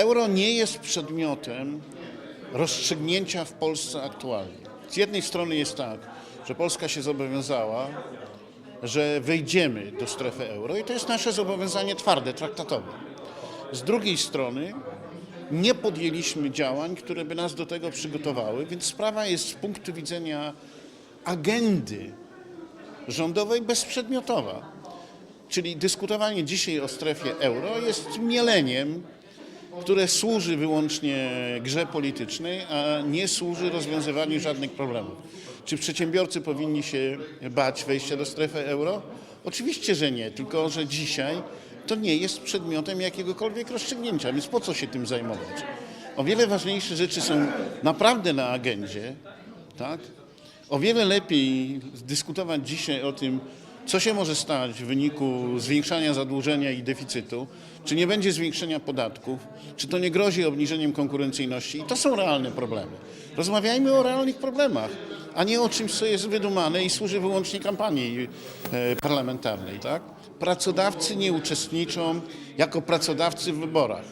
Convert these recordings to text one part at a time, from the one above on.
Euro nie jest przedmiotem rozstrzygnięcia w Polsce aktualnie. Z jednej strony jest tak, że Polska się zobowiązała, że wejdziemy do strefy euro i to jest nasze zobowiązanie twarde, traktatowe. Z drugiej strony nie podjęliśmy działań, które by nas do tego przygotowały, więc sprawa jest z punktu widzenia agendy rządowej bezprzedmiotowa. Czyli dyskutowanie dzisiaj o strefie euro jest mieleniem, które służy wyłącznie grze politycznej, a nie służy rozwiązywaniu żadnych problemów. Czy przedsiębiorcy powinni się bać wejścia do strefy euro? Oczywiście, że nie, tylko że dzisiaj to nie jest przedmiotem jakiegokolwiek rozstrzygnięcia, więc po co się tym zajmować? O wiele ważniejsze rzeczy są naprawdę na agendzie, tak? O wiele lepiej dyskutować dzisiaj o tym, co się może stać w wyniku zwiększania zadłużenia i deficytu, czy nie będzie zwiększenia podatków, czy to nie grozi obniżeniem konkurencyjności. I to są realne problemy. Rozmawiajmy o realnych problemach, a nie o czymś, co jest wydumane i służy wyłącznie kampanii e, parlamentarnej. Tak? Pracodawcy nie uczestniczą jako pracodawcy w wyborach.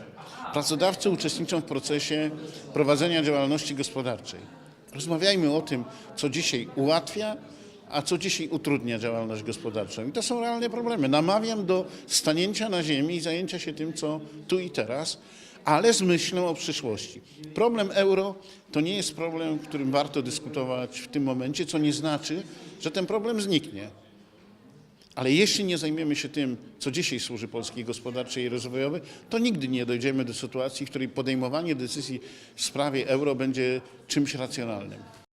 Pracodawcy uczestniczą w procesie prowadzenia działalności gospodarczej. Rozmawiajmy o tym, co dzisiaj ułatwia, a co dzisiaj utrudnia działalność gospodarczą. I to są realne problemy. Namawiam do stanięcia na ziemi i zajęcia się tym, co tu i teraz, ale z myślą o przyszłości. Problem euro to nie jest problem, którym warto dyskutować w tym momencie, co nie znaczy, że ten problem zniknie. Ale jeśli nie zajmiemy się tym, co dzisiaj służy polskiej gospodarczej i rozwojowej, to nigdy nie dojdziemy do sytuacji, w której podejmowanie decyzji w sprawie euro będzie czymś racjonalnym.